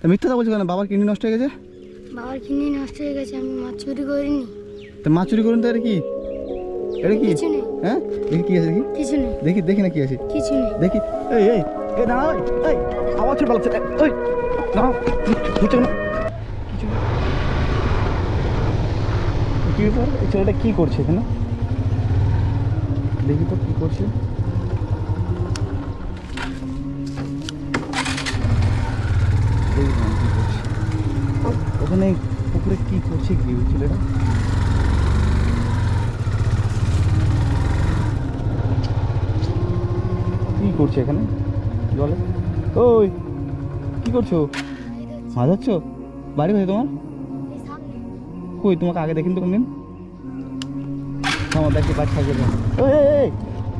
তা মিথ্যা কথা বলছো কেন? বাবার কিডনি নষ্ট হয়ে গেছে? বাবার কিডনি নষ্ট হয়ে গেছে আমি মাছ চুরি করিনি। তা মাছ চুরি করুন তো এটা কি? এটা কি? কিছু নেই। হ্যাঁ? দেখি কি আছে দেখি। কিছু নেই। দেখি দেখি না কি আছে। কিছু নেই। দেখি। এই এই এই দাঁড়া ওই এই আওয়াজ ছোট পালাচ্ছে ওই দাঁড়াও কিছু না। কি ব্যাপার? এই ছেলেটা কি করছে এখানে? দেখি তো কি করছে। ওখানে পুকুরে কি করছে কি ছেলেটা কি করছে এখানে জলে ওই কি করছ মাছ ধরছো বাড়ি কোথায় তোমার কই তোমাকে আগে দেখিনি তো কোনদিন আমার বাচ্চা এই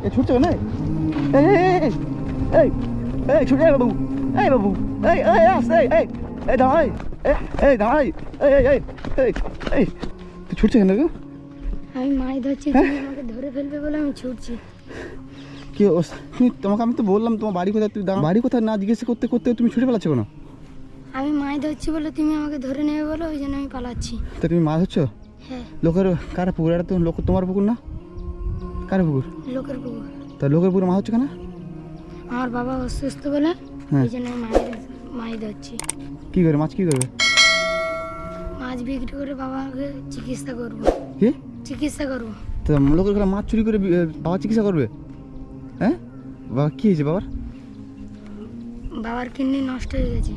এ ছুটছো না এই এই ছুটে বাবু এই বাবু এই এই এই এই দাঁড়াই এই দাঁড়াই। এই এই এই এই তুই ছুটছে কেন? আমি মাছ ধরছি হ্যাঁ? আমাকে ধরে ফেলবে বলে আমি ছুটছি। কি অবস্থা? তুমি তোমাকে আমি তো বললাম তোমার বাড়ি কোথায়? তুই দাঁড়া। বাড়ি কোথায় না জিজ্ঞেস করতে করতে তুমি ছুটে পালাচ্ছ কেন? আমি মাছ ধরছি বলে তুমি আমাকে ধরে নেবে বলে ওই জন্য আমি পালাচ্ছি। তা তুমি মাছ হচ্ছ হ্যাঁ। লোকের কার পুকুর? এটা তো লোক তোমার পুকুর না? কার পুকুর? লোকের পুকুর। তা লোকের পুকুরে মাছ হচ্ছে কেন? আমার বাবা অসুস্থ বলে হ্যাঁ। ওই জন্য আমি মাছ মাছ ধরছি। কি করে? মাছ কি করবে? মাছ বিক্রি করে বাবাকে চিকিৎসা করব। কি? চিকিৎসা করব। তো লোকের ঘরে মাছ চুরি করে বাবা চিকিৎসা করবে? হ্যাঁ? বাবা কি হয়েছে বাবার? বাবার কিডনি নষ্ট হয়ে গেছে।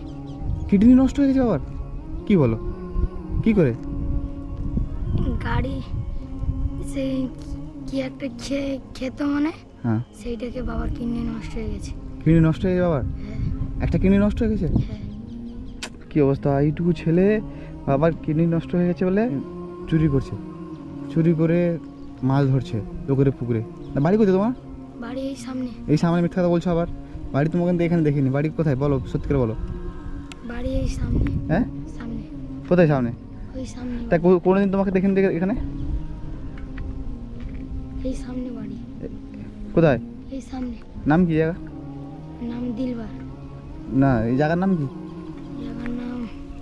কিডনি নষ্ট হয়ে গেছে বাবার? কি বলো কি করে? গাড়ি সেই কি একটা খেয়ে খেত মানে হ্যাঁ। সেইটাকে বাবার কিডনি নষ্ট হয়ে গেছে। কিডনি নষ্ট হয়ে গেছে বাবার? হ্যাঁ। একটা কিডনি নষ্ট হয়ে গেছে? হ্যাঁ। কি অবস্থা? এইটুকু ছেলে বাবার কিডনি নষ্ট হয়ে গেছে বলে চুরি করছে। চুরি করে মাছ ধরছে লোকের পুকুরে। না বাড়ি কোথায় তোমার? বাড়ি এই সামনে। এই সামনে মিথ্যা কথা বলছো আবার। বাড়ি তোমাকে কিন্তু এখানে দেখিনি। বাড়ি কোথায়? বলো সত্যি করে বলো। বাড়ি এই সামনে। হ্যাঁ? সামনে। কোথায় সামনে? ওই সামনে। তা কোনোদিন তোমাকে দেখিনি দেখে এখানে? এই সামনে বাড়ি। কোথায়? এই সামনে। নাম কি জায়গা? নাম দিলবার। না এই জায়গার নাম কি?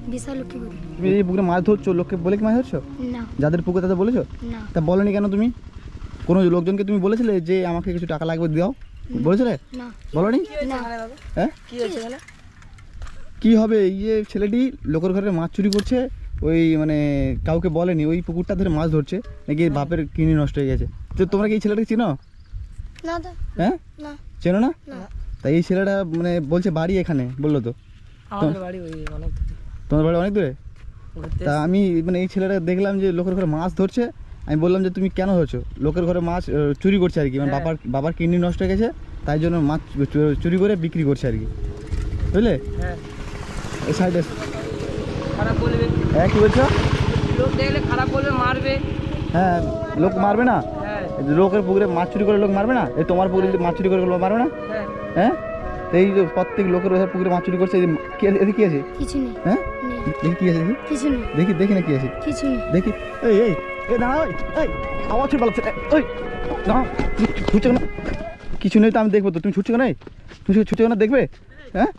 তুমি এই পুকুরে মাছ ধরছো লোককে বলে কি মাছ ধরছো? না। যাদের পুকুর তাদের বলেছ? না। তা বলনি কেন তুমি? কোনো লোকজনকে তুমি বলেছিলে যে আমাকে কিছু টাকা লাগবে দাও? বলেছিলে? না। বলনি? হ্যাঁ? কি হবে? এই যে ছেলেটি লোকের ঘরে মাছ চুরি করছে ওই মানে কাউকে বলেনি ওই পুকুরটা ধরে মাছ ধরছে নাকি বাপের কিনি নষ্ট হয়ে গেছে। তো তোমরা কি এই ছেলেটাকে চিনো? না হ্যাঁ? না। চেনো না? না। তাই এই ছেলেটা মানে বলছে বাড়ি এখানে বলল তো। আমাদের বাড়ি ওই অনেক তোমার বাড়ি অনেক দূরে? তা আমি মানে এই ছেলেটা দেখলাম যে লোকের ঘরে মাছ ধরছে আমি বললাম যে তুমি কেন ধরছো? লোকের ঘরে মাছ চুরি করছে আর কি মানে হ্যাঁ। বাবার বাবার কিডনি নষ্ট হয়ে গেছে তাই জন্য মাছ চুরি করে বিক্রি করছে আর কি। বুঝলে? হ্যাঁ। এই সাইডে খারাপ বলবে। হ্যাঁ কি বলছো? লোক দেখলে খারাপ বলবে মারবে। হ্যাঁ লোক মারবে না? হ্যাঁ। লোকের পুকুরে মাছ চুরি করে লোক মারবে না? এই তোমার পুকুরে মাছ চুরি করে লোক মারবে না? হ্যাঁ? তো এই যে প্রত্যেক লোকের ওখানে পুকুরে মাছ চুরি করছে এই যে কি আছে? এদিকে কি আছে? কিছু নেই। হ্যাঁ? দেখি কি আছে কিছু নেই। দেখি দেখি না কি আছে? কিছু নেই। দেখি। এই এই দাঁড়া ওই এই আওয়াজ পালাচ্ছে ওই দাঁড়া ছুটছো না কিছু নেই তো আমি দেখব তো। তুমি ছুটছো না তুমি ছুটছো না দেখবে? হ্যাঁ?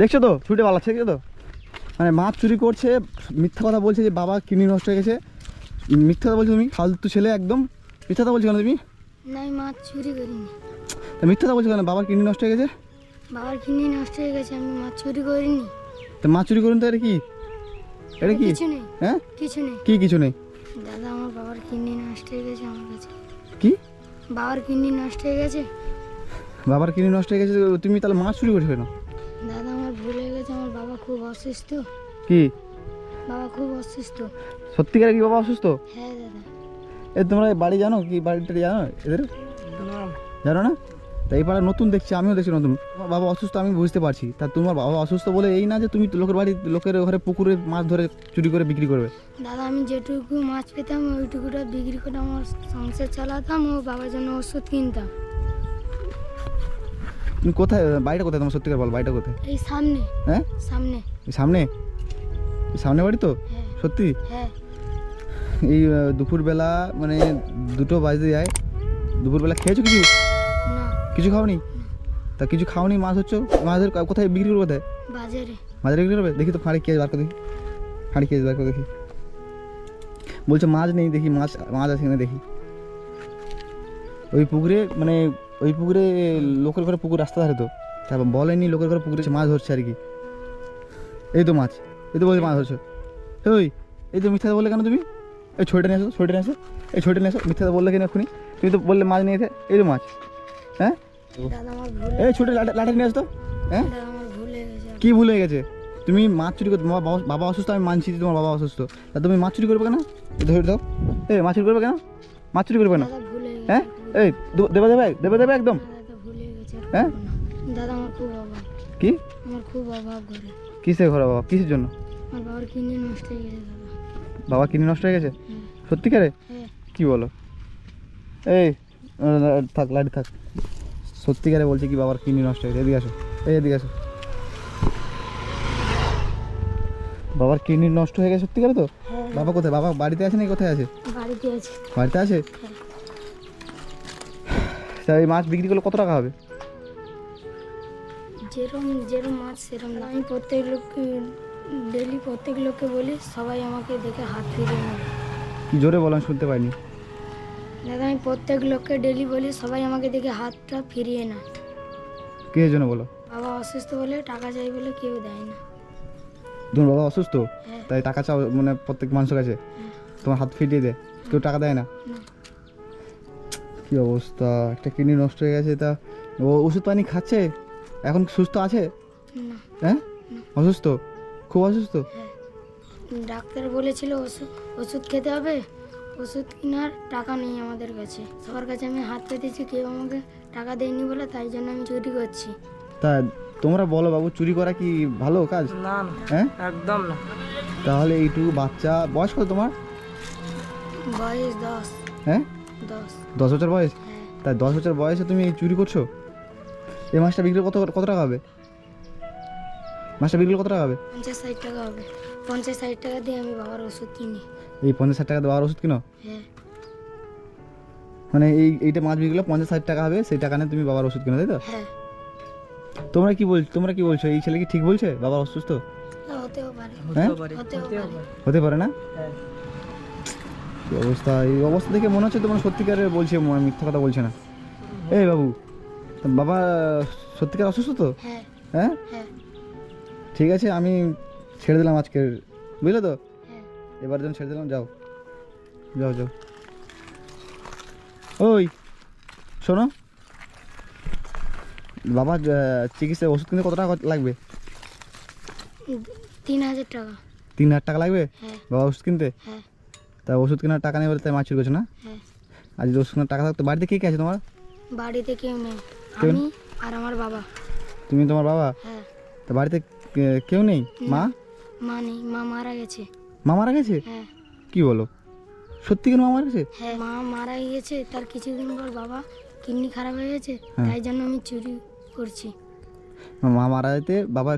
দেখছ তো? ছুটে পালাচ্ছে দেখছ তো? মানে মাছ চুরি করছে মিথ্যা কথা বলছে যে বাবা কিডনি নষ্ট হয়ে গেছে। মিথ্যা কথা বলছো তুমি? ফালতু ছেলে একদম। মিথ্যা কথা বলছো কেন তুমি? না মাছ চুরি করিনি। তা মিথ্যা বলছো কেন? বাবার কিডনি নষ্ট হয়ে গেছে? বাবার কিডনি নষ্ট হয়ে গেছে আমি মাছ চুরি করিনি। তা মাছ চুরি করুন তো এটা কি? এটা কি? কিছু নেই। হ্যাঁ? কিছু নেই। কি কিছু নেই? দাদা আমার বাবার কিডনি নষ্ট হয়ে গেছে আমার কাছে। কি? বাবার কিডনি নষ্ট হয়ে গেছে? বাবার কিডনি নষ্ট হয়ে গেছে তুমি তাহলে মাছ চুরি করছ কেন? দাদা আমার ভুল হয়ে গেছে আমার বাবা খুব অসুস্থ। কি? বাবা খুব অসুস্থ। সত্যিকার কি বাবা অসুস্থ? হ্যাঁ দাদা। এ তোমরা বাড়ি জানো কি? বাড়িটা জানো এদের? জানো না? তা এই পাড়া নতুন দেখছি আমিও দেখছি নতুন। তোমার বাবা অসুস্থ আমি বুঝতে পারছি। তা তোমার বাবা অসুস্থ বলে এই না যে তুমি লোকের বাড়ি লোকের ঘরে পুকুরে মাছ ধরে চুরি করে বিক্রি করবে। দাদা আমি যেটুকু মাছ পেতাম ওইটুকুটা বিক্রি করে আমার সংসার চালাতাম ও বাবার জন্য ওষুধ কিনতাম। তুমি কোথায় বাড়িটা কোথায় তোমার? সত্যিকার বল বাড়িটা কোথায়? এই সামনে। হ্যাঁ? সামনে। এই সামনে? সামনে বাড়ি তো? হ্যাঁ। সত্যি? হ্যাঁ। এই দুপুরবেলা মানে দুটো বাজতে যায়। দুপুরবেলা খেয়েছো কিছু? কিছু খাওনি? তা কিছু খাওনি মাছ হচ্ছে মাছের কোথায় বিক্রি করবে কোথায়? বাজারে। মাঝে বিক্রি করবে? দেখি তো ফাঁড়ি কে বার করে দেখি। ফাঁড়ি কে বার করে দেখি। বলছে মাছ নেই দেখি মাছ মাছ আছে কিনা দেখি। ওই পুকুরে মানে ওই পুকুরে লোকের ঘরে পুকুর রাস্তা ধারে তো। তারপর বলেনি লোকের ঘরে পুকুরে মাছ ধরছে আর কি। এই তো মাছ এই তো বলছে মাছ ধরছো। ওই এই তো মিথ্যা বললে কেন তুমি? এই ছড়িটা নিয়ে আসো ছড়িটা নিয়ে আসো এই ছড়িটা নিয়ে আসো মিথ্যা বললে কেন এক্ষুনি? তুমি তো বললে মাছ নিয়ে এই তো মাছ হ্যাঁ? এই ছোটো লাঠি নিয়ে আসতো হ্যাঁ? কি ভুল হয়ে গেছে? তুমি মাছ চুরি করতে বাবা অসুস্থ আমি মানছি তোমার বাবা অসুস্থ। তা তুমি মাছ চুরি করবে কেন? ধরে দাও। এই মাছ চুরি করবে কেন? মাছ চুরি করবে না হয়ে এই দেবে দেবে দেবে দেবে একদম। হয়ে। দাদা আমার খুব অভাব। কি? আমার খুব অভাব ঘরে। বাবা? কিসের জন্য? আমার বাবার কিডনি নষ্ট হয়ে গেছে বাবা কিডনি নষ্ট হয়ে গেছে? হ্যাঁ। সত্যিকারে? হ্যাঁ। কি বলো? এই থাক লাঠি থাক। সত্যিকারে বলছি কি বাবার কিডনি নষ্ট হয়ে গেছে এদিকে আসো। এই এদিকে আসো। বাবার কিডনি নষ্ট হয়ে গেছে সত্যিকারে তো? হ্যাঁ। বাবা কোথায়? বাবা বাড়িতে আছে নাকি কোথায় আছে? বাড়িতে আছে। হ্যাঁ। তা এই মাছ বিক্রি করলে কত টাকা হবে? যেরম যেরম মাছ সেরম না। আমি প্রত্যেক লোককে ডেলি প্রত্যেক লোককে বলি সবাই আমাকে দেখে হাত ফিরিয়ে নেয় কি জোরে বলেন শুনতে পাইনি। দাদা আমি প্রত্যেক লোককে ডেলি বলি সবাই আমাকে দেখে হাতটা ফিরিয়ে না কে জন্য বলো? বাবা অসুস্থ বলে টাকা চাই বলে কেউ দেয় না। তোমার বাবা অসুস্থ হ্যাঁ। তাই টাকা চাও মানে প্রত্যেক মানুষের কাছে? হ্যাঁ। তোমার হাত ফিরিয়ে দেয় কেউ টাকা দেয় না? কি অবস্থা? একটা কিডনি নষ্ট হয়ে গেছে তা ও ওষুধ পানি খাচ্ছে? এখন সুস্থ আছে? হ্যাঁ? অসুস্থ? খুব অসুস্থ? হ্যাঁ। ডাক্তার বলেছিল ওষুধ ওষুধ খেতে হবে? ওষুধ কেনার টাকা নেই আমাদের কাছে। সবার কাছে আমি হাত পেতেছি কেউ আমাকে টাকা দেয়নি বলে তাই জন্য আমি চুরি করছি। তা তোমরা বলো বাবু চুরি করা কি ভালো কাজ? না হ্যাঁ? একদম না। তাহলে এইটুকু বাচ্চা বয়স কত তোমার? বয়স দশ। হ্যাঁ? দশ। দশ বছর বয়স? হ্যাঁ। তাই দশ বছর বয়সে তুমি চুরি করছ? এই মাছটা বিক্রি কত কত টাকা হবে? মাছটা বিক্রি কত টাকা হবে? পঞ্চাশ ষাট টাকা হবে। পঞ্চাশ ষাট টাকা দিয়ে আমি বাবার ওষুধ কিনি। এই পঞ্চাশ ষাট টাকা দেওয়ার ওষুধ কিনো? হ্যাঁ। মানে এই এইটা মাছ বিক্রি করলে পঞ্চাশ ষাট টাকা হবে সেই টাকা নিয়ে তুমি বাবার ওষুধ কিনো তাই তো? হ্যাঁ। তোমরা কি বলছো তোমরা কি বলছো? এই ছেলে কি ঠিক বলছে? বাবা অসুস্থ? তা হতেও পারে। হ্যাঁ? হতেও পারে। হতেও হতেও পারে। পারে। হতে পারে না? অবস্থা? এই অবস্থা দেখে মনে হচ্ছে তোমার সত্যিকারে বলছে ম- মিথ্যা কথা বলছে না। এই বাবু বাবা সত্যিকার অসুস্থ তো? হ্যাঁ। ঠিক আছে আমি ছেড়ে দিলাম আজকে বুঝলে তো? হ্যাঁ। এবার যখন ছেড়ে দিলাম যাও। যাও যাও। ওই শোনো। বাবা চিকিৎসা ওষুধ কিনতে কত টাকা লাগবে? তিন হাজার টাকা। তিন হাজার টাকা লাগবে? হ্যাঁ। বাবা ওষুধ কিনতে? হ্যাঁ। তা ওষুধ কেনার টাকা নেই বলে তাই মাছ চুরি করছ না? আজ যদি ওষুধ কেনার টাকা থাকতো বাড়িতে কে কে আছে তোমার? বাড়িতে কেউ নেই। আমি আর আমার বাবা। তুমি তোমার বাবা? তা বাড়িতে কেউ নেই? মা? মা নেই মা মারা গেছে। মা মারা গেছে? হ্যাঁ। কি বলো? সত্যি কেন মা মারা গেছে? হ্যাঁ মা মারা গিয়েছে তার কিছুদিন পর বাবা কিডনি খারাপ হয়ে গেছে হ্যাঁ। তাই জন্য আমি চুরি করছি। মা মারা যেতে বাবা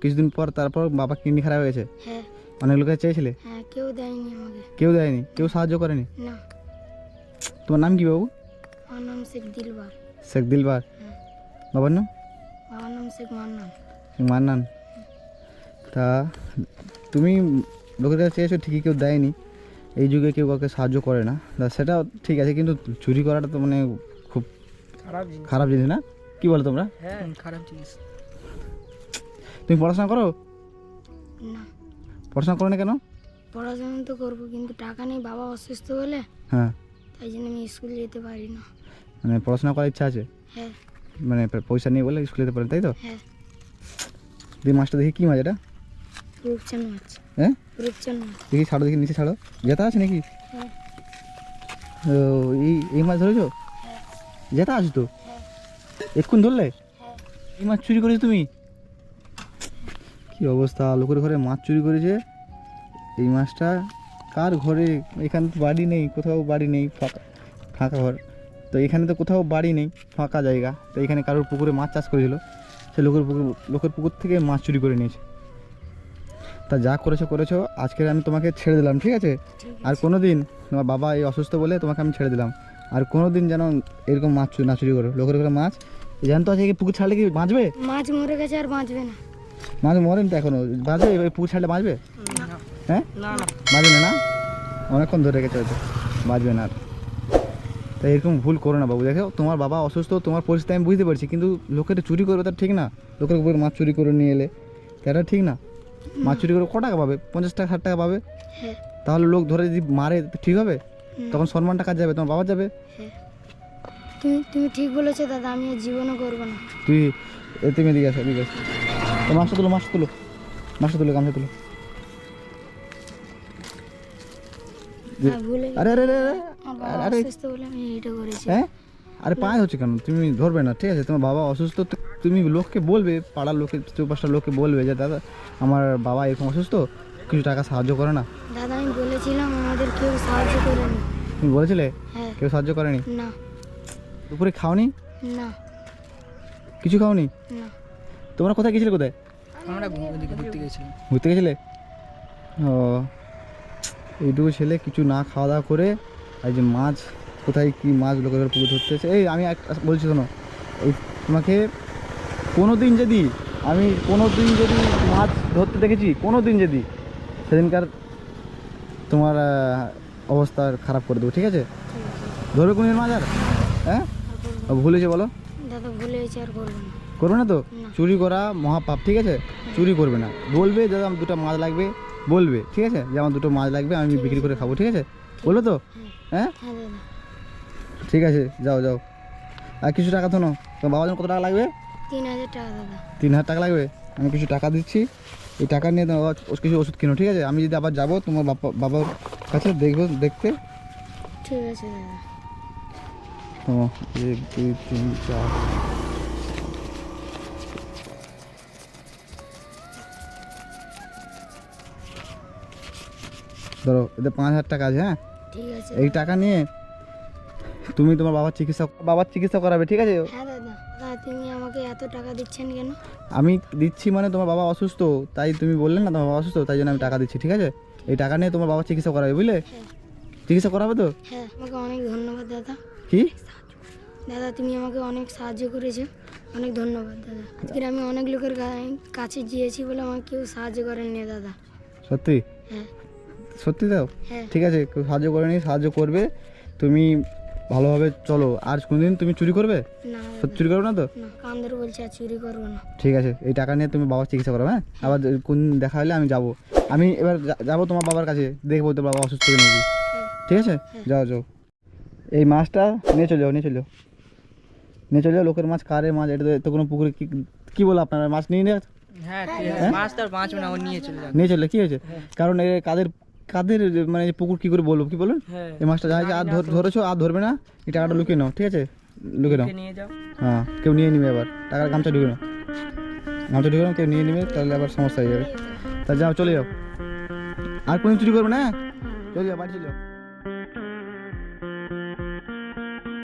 কিছুদিন পর তারপর বাবা কিডনি খারাপ হয়ে গেছে? হ্যাঁ। অনেক লোকের চেয়েছিলে? হ্যাঁ কেউ দেয়নি আমাকে। কেউ দেয়নি? কেউ সাহায্য করেনি? না। তোমার নাম কি বাবু? আমার নাম শেখ দিলবার শেখ দিলবার হ্যাঁ। বাবার নাম? বাবার নাম শেখ মান্নান। শেখ মান্নান। তা তুমি লোকের কাছে চেয়েছো ঠিকই কেউ দেয়নি। এই যুগে কেউ কাউকে সাহায্য করে না। তা সেটা ঠিক আছে কিন্তু চুরি করাটা তো মানে খুব খারাপ জিনিস। খারাপ জিনিস না? কি বলো তোমরা? হ্যাঁ খারাপ জিনিস। তুমি পড়াশোনা করো? না। পড়াশোনা করো না কেন? পড়াশোনা তো করব কিন্তু টাকা নেই বাবা অসুস্থ বলে। হ্যাঁ। তাই জন্য আমি স্কুল যেতে পারি না। মানে পড়াশোনা করার ইচ্ছা আছে? হ্যাঁ। মানে পয়সা নেই বলে স্কুলে যেতে পারেন তাই তো? হ্যাঁ। দিয়ে মাছটা দেখি কী মাছ এটা? মাছ। হ্যাঁ? মাছ। দেখি ছাড়ো দেখি নিচে ছাড়ো। জেতা আছে নাকি? হ্যাঁ। ও, এই এই মাছ ধরেছো? হ্যাঁ। জেতা আছে তো? এক্ষুন ধরলে? হ্যাঁ। এই মাছ চুরি করেছ তুমি? কি অবস্থা? লোকের ঘরে মাছ চুরি করেছে? এই মাছটা কার ঘরে? এখানে তো বাড়ি নেই কোথাও বাড়ি নেই ফাঁকা ফাঁকা ঘর। তো এখানে তো কোথাও বাড়ি নেই ফাঁকা জায়গা। তো এখানে কারোর পুকুরে মাছ চাষ করেছিল। সে লোকের পুকুর লোকের পুকুর থেকে মাছ চুরি করে নিয়েছে। তা যা করেছ করেছ আজকে আমি তোমাকে ছেড়ে দিলাম ঠিক আছে? আর কোনো দিন তোমার বাবা এই অসুস্থ বলে তোমাকে আমি ছেড়ে দিলাম। আর কোনো দিন যেন এরকম মাছ চুরি না চুরি করো লোকের ঘরে মাছ। জানতো আছে কি পুকুর ছাড়লে কি বাঁচবে? মাছ মরে গেছে আর বাঁচবে না। মাছ মরেন তো এখনও। বাঁচবে? এই পুকুর ছাড়লে বাঁচবে? হ্যাঁ? না। না না। না? অনেকক্ষণ ধরে রেখেছে হয়তো। বাঁচবে না আর। তাই এরকম ভুল করো না বাবু দেখো তোমার বাবা অসুস্থ তোমার পরিস্থিতি আমি বুঝতে পারছি কিন্তু লোকের চুরি করবে তার ঠিক না। লোকের উপর মাছ চুরি করে নিয়ে এলে। তা এটা ঠিক না। মাছ চুরি করে ক টাকা পাবে? পঞ্চাশ টাকা ষাট টাকা পাবে? হ্যাঁ। তাহলে লোক ধরে যদি মারে ঠিক হবে? তখন সম্মানটা কাজ যাবে? তোমার বাবা যাবে? হ্যাঁ। তুমি তুমি ঠিক বলেছ দাদা আমি জীবনও করব না। তুই তুমি এদিকে আসো এদিকে আসো। মাছটা তুলো মাছটা তুলো। মাছটা তুলো গামছা তুলো। আরে আরে আরে আরে। আরে। হ্যাঁ? আরে পায়ে হচ্ছে কেন? তুমি ধরবে না ঠিক আছে? তোমার বাবা অসুস্থ তুমি লোককে বলবে পাড়ার লোকে চৌপাশটার লোককে বলবে যে দাদা আমার বাবা এরকম অসুস্থ কিছু টাকা সাহায্য করে না। দাদা আমি বলেছিলাম আমাদের কেউ সাহায্য করেনি। তুমি বলেছিলে? হ্যাঁ। কেউ সাহায্য করেনি? না। দুপুরে খাওনি? না। কিছু খাওনি? না। তোমরা কোথায় গেছিলে কোথায়? আমরা ঘুরতে গেছিলাম। ঘুরতে গেছিলে? ও এইটুকু ছেলে কিছু না খাওয়া দাওয়া করে আর যে মাছ কোথায় কি মাছ লোকের পুকুর ধরতেছে এই আমি একটা বলছি শোনো এই তোমাকে কোনো দিন যদি আমি কোনো দিন যদি মাছ ধরতে দেখেছি কোনো দিন যদি সেদিনকার তোমার অবস্থা খারাপ করে দেবো ঠিক আছে? ধরবে কোনো দিন মাছ আর হ্যাঁ? ভুলেছে বলো? করব না। তো? চুরি করা মহাপাপ ঠিক আছে? চুরি করবে না। বলবে দাদা আমার দুটো মাছ লাগবে। বলবে ঠিক আছে? যে আমার দুটো মাছ লাগবে আমি বিক্রি করে খাব ঠিক আছে? বলবে তো? হ্যাঁ? হ্যাঁ ঠিক আছে যাও যাও। আর কিছু টাকা তো নাও তোমার বাবার জন্য কত টাকা লাগবে? তিন হাজার টাকা দাদা। তিন হাজার টাকা লাগবে? আমি কিছু টাকা দিচ্ছি। এই টাকা নিয়ে তোমার কিছু ওষুধ কিনো ঠিক আছে? আমি যদি আবার যাব তোমার বাবা বাবার কাছে দেখব দেখতে। ঠিক আছে দাদা। ও এক দুই তিন চার। ধরো এতে পাঁচ হাজার টাকা আছে হ্যাঁ? ঠিক আছে। এই টাকা নিয়ে তুমি তোমার বাবার চিকিৎসা বাবার চিকিৎসা করাবে ঠিক আছে? হ্যাঁ দাদা। তুমি আমাকে এত টাকা দিচ্ছেন কেন? আমি দিচ্ছি মানে তোমার বাবা অসুস্থ তাই তুমি বললে না তোমার বাবা অসুস্থ তাই জন্য আমি টাকা দিচ্ছি ঠিক আছে? এই টাকা নিয়ে তোমার বাবা চিকিৎসা করাবে বুঝলে? হ্যাঁ। চিকিৎসা করাবে তো? হ্যাঁ আমাকে অনেক ধন্যবাদ দাদা। কি? দাদা তুমি আমাকে অনেক সাহায্য করেছ। অনেক ধন্যবাদ দাদা। আজকে আমি অনেক লোকের কাছে গিয়েছি বলে আমাকে কেউ সাহায্য করেননি দাদা। সত্যি? হ্যাঁ। সত্যি দাও হ্যাঁ। ঠিক আছে কেউ সাহায্য করেনি সাহায্য করবে। তুমি ভালোভাবে চলো। আর কোনদিন তুমি চুরি করবে? না। সত্যি চুরি করবে না তো? না কান বলছে আর চুরি করব না। ঠিক আছে এই টাকা নিয়ে তুমি বাবার চিকিৎসা করো হ্যাঁ? আবার কোন দেখা হলে আমি যাব। আমি এবার যা- যাব তোমার বাবার কাছে দেখব তোর বাবা অসুস্থ হয়ে নাকি হ্যাঁ ঠিক আছে? যাও যাও। এই মাছটা নিয়ে চলে যাও নিয়ে চলে যাও। নিয়ে চলে যাও লোকের মাছ কারে মাছ এটা তো- তো কোনো পুকুরে কি কি বলো আপনারা মাছ নিয়ে নিয়ে হ্যাঁ ঠিক আছে। মাছ বাঁচবে না ও নিয়ে চলে নিয়ে চলে কি হয়েছে? কারণ এ কাদের কাদের মানে পুকুর কি করে বলব কি বলুন? হ্যাঁ এই মাছটা যা আর ধর- ধরেছো। আর ধরবে না এই টাকাটা লুকিয়ে নাও ঠিক আছে? লুকিয়ে নাও। হ্যাঁ কেউ নিয়ে নিবে আবার। টাকার গামছা ঢুকে নাও। গামছা ঢুকে নাও কেউ নিয়ে নিবে তাহলে আবার সমস্যা হয়ে যাবে। তা যাও চলে যাও। আর কোনো চুরি করবে না চলে যাও বাড়ি চলে যাও।